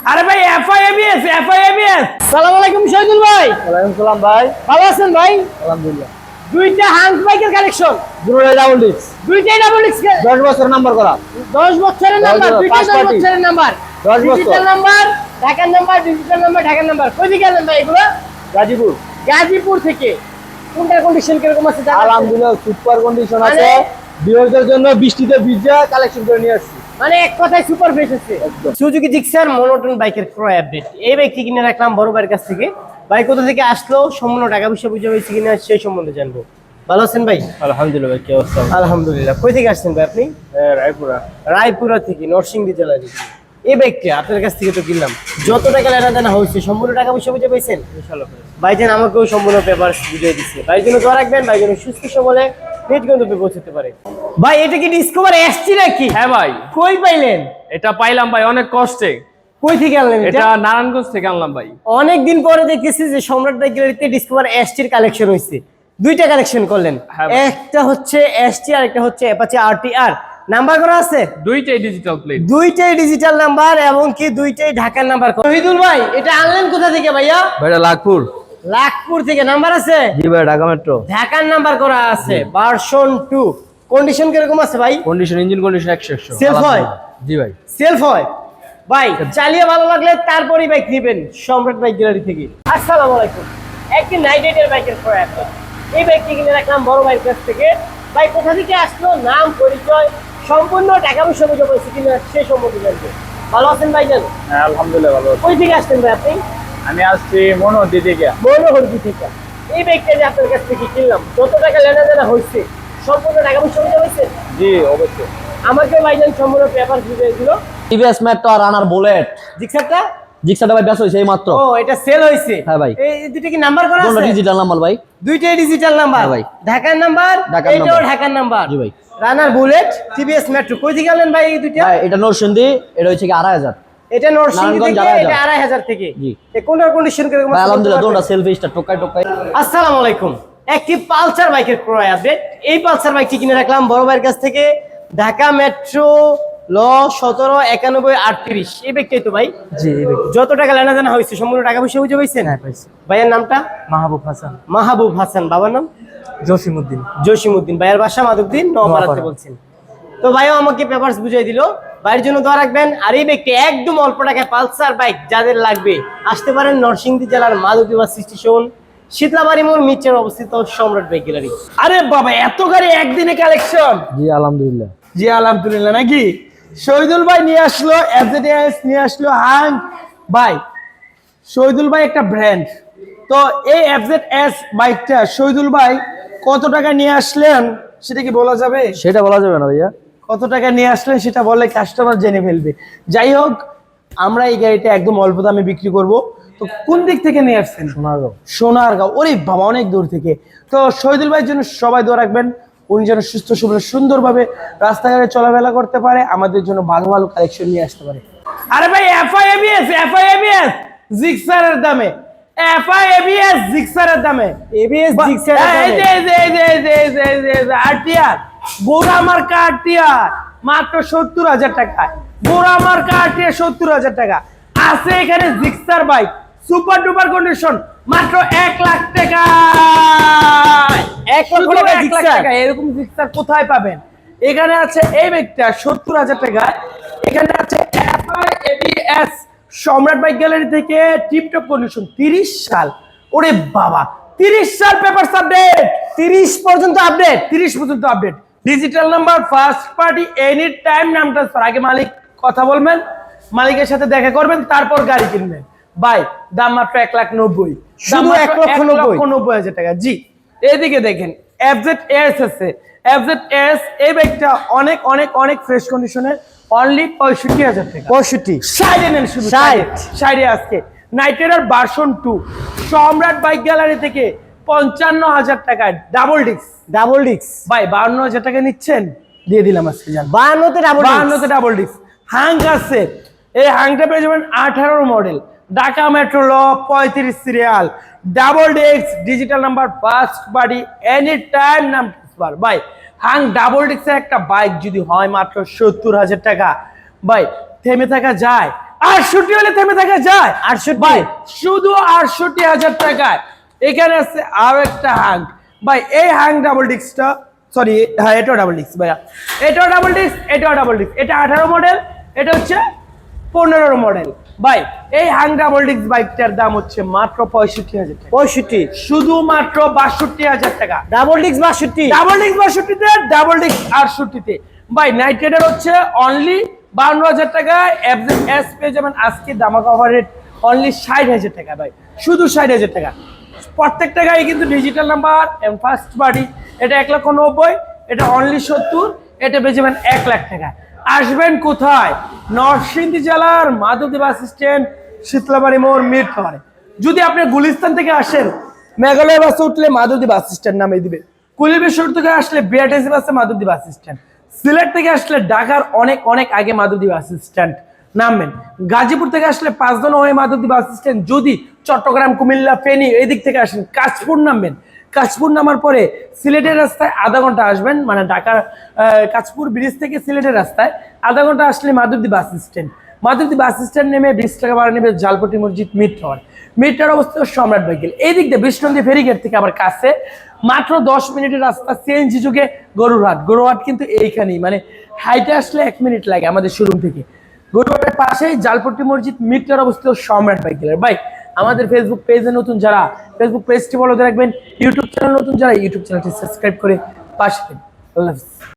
আরে ভাই FI ABS FI ABS সালাম আলাইকুম শহীদুল ভাই। ওয়ালাইকুম সালাম ভাই। ভালো আছেন ভাই? আলহামদুলিল্লাহ। দুইটা হান্স বাইকের কালেকশন দুটোই ডাবল ডিস্ক দুইটাই ডাবল ডিস্ক দশ বছর নাম্বার করা। দশ বছরের নাম্বার দুইটা পাঁচ দশ পার্টি। বছরের নাম্বার দশ বছর। ডিজিটাল নাম্বার ঢাকার নাম্বার ডিজিটাল নাম্বার ঢাকার নাম্বার কই দিকে আনেন ভাই এগুলো? গাজীপুর। গাজীপুর থেকে। কোনটার কন্ডিশন কীরকম আছে জানেন? আলহামদুলিল্লাহ সুপার কন্ডিশন আছে। মানে- জন্য বৃষ্টিতে ভিজা কালেকশন করে নিয়ে আসছি। মানে এক কথায় সুপার ফ্রেশ আছে সুজুকি জিক্সার মনোটন বাইকের ক্রয় আপডেট এই বাইকটি কিনে রাখলাম বড় ভাইয়ের কাছ থেকে। ভাই কোথা থেকে আসলো সম্পূর্ণ টাকা পয়সা বুঝে হয়েছে কিনা সেই সম্বন্ধে জানব। ভালো আছেন ভাই? আলহামদুলিল্লাহ ভাই কি অবস্থা আলহামদুলিল্লাহ। কই থেকে আসছেন ভাই আপনি? রায়পুরা। রায়পুরা থেকে নরসিংদী জেলা থেকে। এই বাইকটা আপনার কাছ থেকে তো কিনলাম। যত টাকা লেনা দেনা হয়েছে সম্পূর্ণ টাকা পয়সা বুঝে পেয়েছেন? ইনশাআল্লাহ। ভাইজান আমাকেও সম্পূর্ণ পেপার বুঝিয়ে দিচ্ছে ভাই জন্য দোয়া রাখবেন ভাই জন্য সুস্থ সবলে। গন্তব্যে পৌঁছতে পারে। ভাই এটা কি ডিসকভার এসছি নাকি? হ্যাঁ ভাই। কই পাইলেন? এটা পাইলাম ভাই অনেক কষ্টে। কই থেকে আনলেন এটা? নারায়ণগঞ্জ থেকে আনলাম ভাই। অনেক দিন পরে দেখতেছি যে সম্রাট গ্যালারিতে ডিসকভার এসটির কালেকশন হয়েছে দুইটা কালেকশন করলেন। হ্যাঁ একটা হচ্ছে এসটি আর একটা হচ্ছে অ্যাপাচি আরটিআর নাম্বার করা আছে? দুইটাই ডিজিটাল প্লেট দুইটাই ডিজিটাল নাম্বার এবং কি দুইটাই ঢাকার নাম্বার শহীদুল ভাই এটা আনলেন কোথা থেকে ভাইয়া? ভাইটা লাখপুর। লাখপুর থেকে নাম্বার আছে? জি ভাই ঢাকা মেট্রো। ঢাকার নাম্বার করা আছে ভার্সন টু কন্ডিশন কীরকম আছে ভাই? কন্ডিশন ইঞ্জিন কন্ডিশন একশো একশো। Self হয়? জি ভাই। সেলফ হয়? ভাই চালিয়ে ভালো লাগলে তারপরেই বাইক নেবেন সম্রাট বাইক গ্যালারি থেকে। আসসালামু আলাইকুম। একটি নাইট রাইডার বাইকের আছে এই বাইকটি কিনে রাখলাম বড় ভাইয়ের কাছ থেকে। ভাই কোথা থেকে আসলো? নাম পরিচয় সম্পূর্ণ টাকা পয়সা বুঝে পড়েছে কিনা সেই সম্বন্ধে জানব। ভালো আছেন ভাইজান? হ্যাঁ আলহামদুলিল্লাহ ভালো কই থেকে আসছেন ভাই আপনি? আমি আসছি মনোহর দিদিকে। মনোহরদি থেকে এই বাইকটা যে আপনার কাছ থেকে কিনলাম। যত টাকা লেনা দেনা হয়েছে সম্পূর্ণ টাকা পয়সা হয়েছে? জি অবশ্যই। আমাকে ভাইজান সম্পূর্ণ পেপার বুঝে দিল। টিভিএস মেট্রো আর রানার বুলেট জিক্সারটা? জিক্সাটা ভাই ব্যস্ত হয়েছে এই মাত্র। ও এটা সেল হয়েছে? হ্যাঁ ভাই। এই দুটো কি নাম্বার করা দুটো আছে? ডিজিটাল নাম্বার ভাই। দুইটাই ডিজিটাল নাম্বার হ্যাঁ ভাই। ঢাকার নাম্বার ঢাকার নাম্বার। ঢাকার নাম্বার জি ভাই। রানার বুলেট টিভিএস মেট্রো কই থেকে ভাই এই দুইটা? ভাই এটা নরসিংদী এটা হচ্ছে কি আড়াই হাজার। এটা নরসিংদী থেকে এটা আড়াই হাজার থেকে। জি। কোনটার কন্ডিশন কীরকম আলহামদুলিল্লাহ দুটো সেলফি স্টার টোকাই টোকাই আসসালামু আলাইকুম। একটি পালসার বাইকের ক্রয় আপডেট। এই পালসার বাইকটি কিনে রাখলাম বড় ভাইয়ের কাছ থেকে। ঢাকা মেট্রো ল সতেরো একানব্বই আটত্রিশ। এই ব্যক্তিই তো ভাই। জি যত টাকা লেনা দেনা হয়েছে সম্পূর্ণ টাকা পয়সা বুঝে পাইছেন? ভাইয়ের নামটা? মাহবুব হাসান। মাহবুব হাসান। বাবার নাম? জসিমউদ্দিন। জসিমউদ্দিন। ভাইয়ের বাসা মাধবদিন নপাড়াতে বলছেন। তো ভাইও আমাকে পেপারস বুঝিয়ে দিল। ভাইয়ের জন্য দোয়া রাখবেন। আর এই ব্যক্তি একদম অল্প টাকায় পালসার বাইক যাদের লাগবে আসতে পারেন নরসিংদী জেলার মাধবদী বাস স্টেশন শীতলাবাড়ি মোড় মিচের অবস্থিত সম্রাট বাইক গ্যালারি। আরে বাবা এত গাড়ি একদিনে কালেকশন? জি আলহামদুলিল্লাহ। জি আলহামদুলিল্লাহ নাকি? শহীদুল ভাই নিয়ে আসলো এফজেডিএস নিয়ে আসলো হাং। ভাই শহীদুল ভাই একটা ব্র্যান্ড তো এই এফজেড এস বাইকটা শহীদুল ভাই কত টাকা নিয়ে আসলেন সেটা কি বলা যাবে? সেটা বলা যাবে না ভাইয়া। কত টাকা নিয়ে আসলেন সেটা বলে কাস্টমার জেনে ফেলবে। যাই হোক আমরা এই গাড়িটা একদম অল্প দামে বিক্রি করব। তো কোন দিক থেকে নিয়ে আসছেন? সোনারগাঁও। সোনারগাঁও। ওরে বাবা অনেক দূর থেকে। তো শহীদুল ভাইয়ের জন্য সবাই দোয়া রাখবেন। উনি যেন সুস্থ সবল সুন্দরভাবে রাস্তাঘাটে চলাফেরা করতে পারে আমাদের জন্য ভালো ভালো কালেকশন নিয়ে আসতে পারে। আরে ভাই এফআই এবিএস এফআই এবিএস জিক্সারের দামে। এফআই এবিএস জিক্সারের দামে। এবিএস জিক্সার এই যে এই যে এই যে এই যে এই যে এই যে এই যে আরটিআর গোড়া মার্কা মাত্র সত্তর হাজার টাকা। গোড়া মার্কা সত্তর হাজার টাকা। আছে এখানে Gixxer bike super duper condition মাত্র এক লাখ টাকা। এক লাখ টাকা এরকম জিক্সার কোথায় পাবেন? এখানে আছে এই ব্যাগটা সত্তর হাজার টাকা। এখানে আছে এবিএস সম্রাট বাইক গ্যালারি থেকে টিপটপ কন্ডিশন তিরিশ সাল। ওরে বাবা তিরিশ সাল পেপার আপডেট তিরিশ পর্যন্ত আপডেট? তিরিশ পর্যন্ত update. Digital number first party any time নাম ট্রান্সফার আগে মালিক কথা বলবেন মালিকের সাথে দেখা করবেন তারপর গাড়ি কিনবেন। বাই দাম মাত্র এক লাখ নব্বই। শুধু এক লক্ষ নব্বই? হাজার টাকা। জি এদিকে দেখেন এফজেড এস আছে। এফজেড এস এই বাইকটা অনেক অনেক অনেক ফ্রেশ কন্ডিশনের অনলি পঁয়ষট্টি হাজার টাকা। পঁয়ষট্টি। সাইডে নেন শুধু ষাট। সাইডে আজকে। নাইটেরার version two Samrat bike gallery থেকে পঞ্চান্ন হাজার টাকায় ডাবল ডিস্ক ডাবল ডিক্স ভাই বাউন্ন হাজার টাকা নিচ্ছেন? দিয়ে দিলাম আজকে জান। বাহান্নতে ডাবল বাউন্নতে ডাবল ডিস্ক হাং আছে এই হাংটা পেয়ে যাবেন আঠারোর মডেল ঢাকা মেট্রো ল পঁয়ত্রিশ serial double disc digital number first বাড়ি এনি টাইম নাম ট্রান্সফার ভাই হাং ডাবল ডিস্কের একটা বাইক যদি হয় মাত্র সত্তর হাজার টাকা। ভাই থেমে থাকা যায়। আটষট্টি হলে থেমে থাকা যায়। আটষট্টি? ভাই শুধু আটষট্টি হাজার টাকায় এখানে আছে আরও একটা হ্যাং ভাই এই হ্যাং ডাবল ডিস্কটা সরি হ্যাঁ এটাও ডাবল ডিস্ক ভাইয়া। এটাও ডাবল ডিস্ক এটাও ডাবল ডিস্ক এটা আঠারো মডেল এটা হচ্ছে পনেরো মডেল ভাই এই হ্যাং ডাবল ডিস্ক বাইকটার দাম হচ্ছে মাত্র পঁয়ষট্টি হাজার টাকা। পঁয়ষট্টি। শুধুমাত্র বাষট্টি হাজার টাকা। ডাবল ডিস্ক বাষট্টি। ডাবল ডিস্ক বাষট্টিতে ডাবল ডিস্ক আটষট্টিতে। ভাই নাইট রাইডার হচ্ছে অনলি বাউন্ন হাজার টাকা এস পেয়ে যাবেন আজকে দামা কভার রেট অনলি ষাট হাজার টাকা ভাই। শুধু ষাট হাজার টাকা। প্রত্যেকটা গাড়ি কিন্তু ডিজিটাল নাম্বার এবং ফার্স্ট পার্টি এটা এক লক্ষ নব্বই, এটা অনলি সত্তর, এটা যাবেন এক লাখ টাকা। আসবেন কোথায়? নরসিংদী জেলার মাধবদী বাস স্ট্যান্ড, শীতলাবাড়ি মোড় মিট খাবারে যদি আপনি গুলিস্তান থেকে আসেন, মেঘালয় বাসে উঠলে মাধবদী বাস স্ট্যান্ড নামে দিবে। কুলিবেশ্বর থেকে আসলে বিআরটিসি বাসে মাধবদী বাস স্ট্যান্ড। সিলেট থেকে আসলে ঢাকার অনেক অনেক আগে মাধবদী বাস স্ট্যান্ড। নামবেন। গাজীপুর থেকে আসলে পাঁচজন হয়ে মাধবদী বাস স্ট্যান্ড, যদি চট্টগ্রাম, কুমিল্লা, ফেনী এই দিক থেকে আসেন কাশপুর নামবেন। কাশপুর নামার পরে সিলেটের রাস্তায় আধা ঘণ্টা আসবেন মানে ঢাকার কাশপুর ব্রিজ থেকে সিলেটের রাস্তায় আধা ঘণ্টা আসলে Madhabdi bus stand. Madhabdi bus stand নেমে বিশ টাকা ভাড়া নেবে জালপটি মসজিদ মিড টাওয়ার। টাওয়ার অবস্থিত সম্রাট বাইকেল। এই দিক দিয়ে বিষ্ণন্দী ফেরিঘাট থেকে আবার কাছে। মাত্র দশ মিনিটের রাস্তা সিএনজি যুগে গরুরহাট। গরুরহাট কিন্তু এইখানেই মানে হাইটে আসলে এক মিনিট লাগে আমাদের শোরুম থেকে। গরুরহাটের পাশে জালপট্টি মসজিদ মিটার অবস্থিত সম্রাট বাইকেলের। বাইক আমাদের ফেসবুক পেজে নতুন যারা ফেসবুক পেজটি ফলো রাখবেন ইউটিউব চ্যানেল নতুন যারা ইউটিউব চ্যানেলটি সাবস্ক্রাইব করে পাশে আল্লাহ হাফিজ।